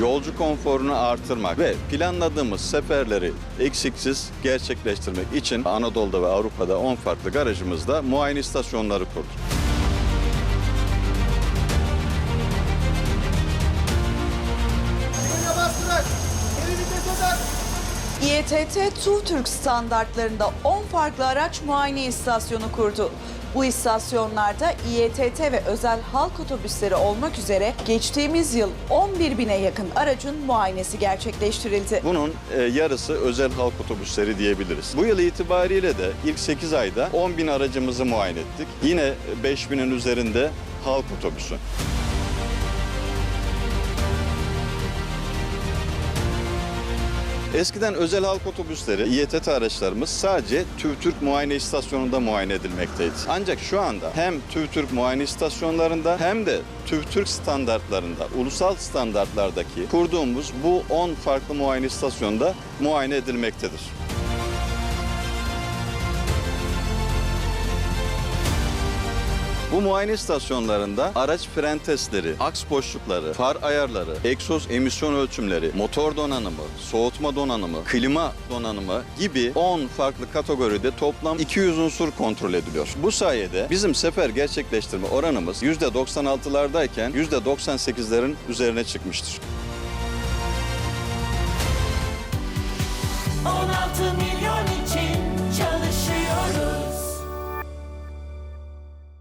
yolcu konforunu artırmak ve planladığımız seferleri eksiksiz gerçekleştirmek için Anadolu'da ve Avrupa'da 10 farklı garajımızda muayene istasyonları kurduk. İETT TUV Türk standartlarında 10 farklı araç muayene istasyonu kurdu. Bu istasyonlarda İETT ve özel halk otobüsleri olmak üzere geçtiğimiz yıl 11 bine yakın aracın muayenesi gerçekleştirildi. Bunun e, yarısı özel halk otobüsleri diyebiliriz. Bu yıl itibariyle de ilk 8 ayda 10 bin aracımızı muayene ettik. Yine 5 binin üzerinde halk otobüsü. Eskiden özel halk otobüsleri, İETT araçlarımız sadece TÜVTÜRK muayene istasyonunda muayene edilmekteydi. Ancak şu anda hem TÜVTÜRK muayene istasyonlarında hem de TÜVTÜRK standartlarında, ulusal standartlardaki kurduğumuz bu 10 farklı muayene istasyonda muayene edilmektedir. Bu muayene istasyonlarında araç fren testleri, aks boşlukları, far ayarları, egzoz emisyon ölçümleri, motor donanımı, soğutma donanımı, klima donanımı gibi 10 farklı kategoride toplam 200 unsur kontrol ediliyor. Bu sayede bizim sefer gerçekleştirme oranımız %96'lardayken %98'lerin üzerine çıkmıştır. 16 milyon